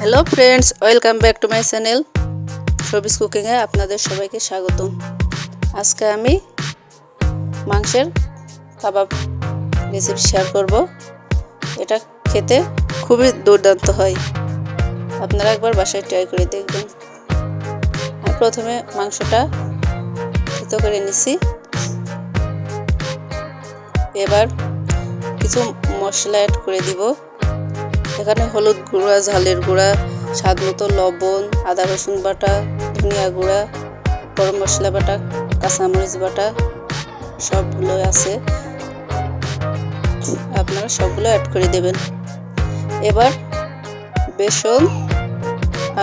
Hello friends welcome back to my channel সবিস কুকিংয়ে আপনাদের সবাইকে স্বাগতম। আজকে আমি মাংসের কাবাব রেসিপি শেয়ার করব। এটা খেতে খুবই দুর্দান্ত হয়। আপনারা একবার বাসায় ট্রাই করে দেখবেন। প্রথমে মাংসটা সিদ্ধ করে নিছি। এবার কিছু মশলা অ্যাড করে দিব। এখানে হলুদ গুঁড়া, ঝালের গুঁড়া, স্বাদ মতো লবণ, আদা, রসুন বাটা, ধনিয়া গুঁড়া, গরম মশলা বাটা, কাঁচামরিচ বাটা, সবগুলো আছে। আপনারা সবগুলো অ্যাড করে দেবেন। এবার বেসন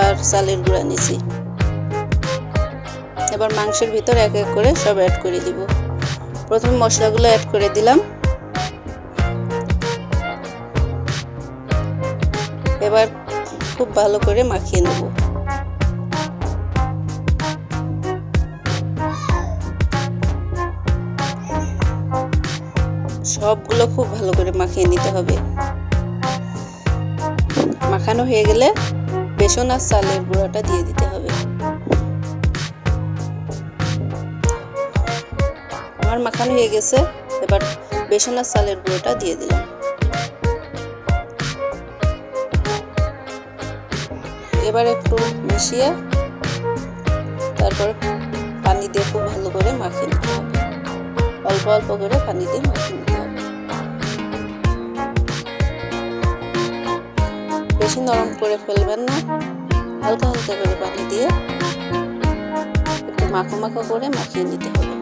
আর চালের গুঁড়া নিছি এবার মাংসের ভিতর এক এক করে সব অ্যাড করে দিব। প্রথমে মশলাগুলো অ্যাড করে দিলাম। এবার খুব ভালো করে মাখিয়ে নেব। সবগুলো খুব ভালো করে মাখিয়ে নিতে হবে। মাখানো হয়ে গেলে বেসন আর চালের গুঁড়াটা দিয়ে দিতে হবে। আমার মাখানো হয়ে গেছে, এবার বেসন আর চালের গুঁড়োটা দিয়ে দিলাম। এবার একটু মিশিয়ে তারপর পানি দিয়ে খুব ভালো করে মাখিয়ে নিতে হবে। অল্প অল্প করে পানি দিয়ে মাখিয়ে নিতে হবে। বেশি নরম করে ফেলবেন না। হালকা হালকা করে পানি দিয়ে একটু মাখো মাখো করে মাখিয়ে নিতে হবে।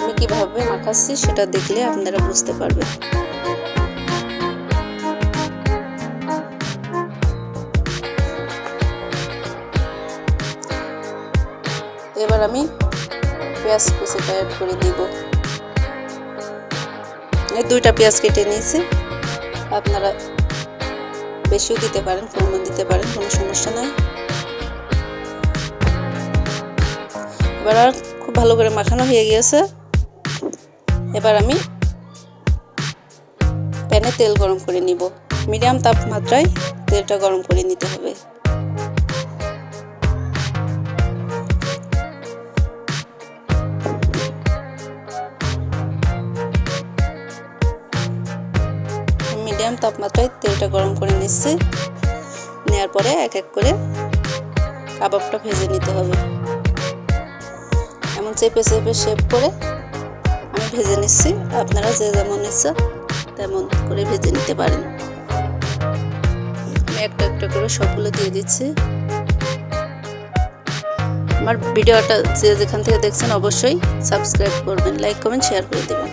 আমি কীভাবে মাখাচ্ছি সেটা দেখলে আপনারা বুঝতে পারবেন। এবার আমি পেঁয়াজ কুচিটা অ্যাড করে দিব। এই দুইটা পেঁয়াজ কেটে নিয়েছি। আপনারা বেশিও দিতে পারেন, কমও দিতে পারেন, কোনো সমস্যা নাই। এবার আর খুব ভালো করে মাখানো হয়ে গিয়েছে। এবার আমি প্যানে তেল গরম করে নিব। মিডিয়াম তাপমাত্রায় তেলটা গরম করে নিতে হবে। তাপমাত্রায় তেলটা গরম করে নিচ্ছি। নেওয়ার পরে এক এক করে কাবাবটা ভেজে নিতে হবে। এমন চেপে চেপে শেপ করে আমি ভেজে নিচ্ছি। আপনারা যে যেমন ইচ্ছা তেমন করে ভেজে নিতে পারেন। আমি একটা একটা করে সবগুলো দিয়ে দিচ্ছি। আমার ভিডিওটা যে যেখান থেকে দেখছেন অবশ্যই সাবস্ক্রাইব করবেন লাইক কমেন্ট শেয়ার করে দেবেন।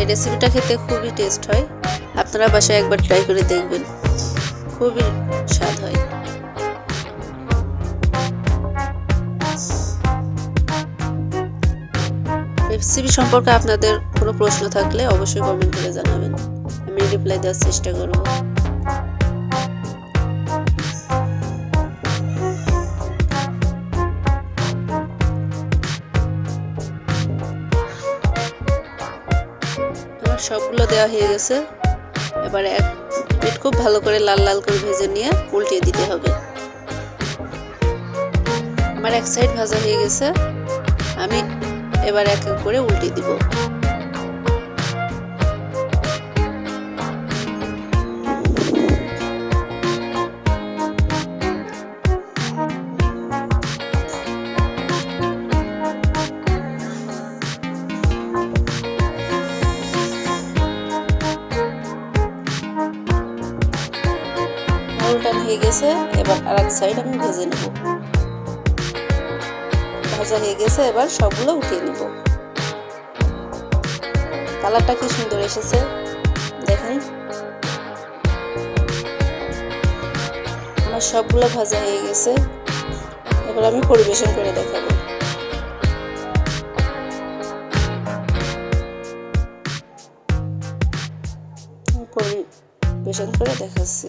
এই রেসিপিটা খেতে খুবই টেস্ট হয়। আপনারা বাসায় একবার ট্রাই করে দেখবেন। খুবই স্বাদ হয়। রেসিপি সম্পর্কে আপনাদের কোনো প্রশ্ন থাকলে অবশ্যই কমেন্ট করে জানাবেন। আমি রিপ্লাই দেওয়ার চেষ্টা করব। সবগুলো দেওয়া হয়ে গেছে। এবারে এক পেট খুব ভালো করে লাল লাল করে ভেজে নিয়ে উল্টিয়ে দিতে হবে। আমার এক সাইড ভাজা হয়ে গেছে। আমি এবার এক এক করে উল্টে দিব। হয়ে গেছে, এবার আর এক সাইড আমি ভেজে নেব। ভাজা হয়ে গেছে, এবার সবগুলো উঠিয়ে নেব। কালারটা কি সুন্দর এসেছে, দেখেন। আমার সবগুলো ভাজা হয়ে গেছে, এবার আমি পরিবেশন করে দেখাবো। পরিবেশন করে দেখাচ্ছি।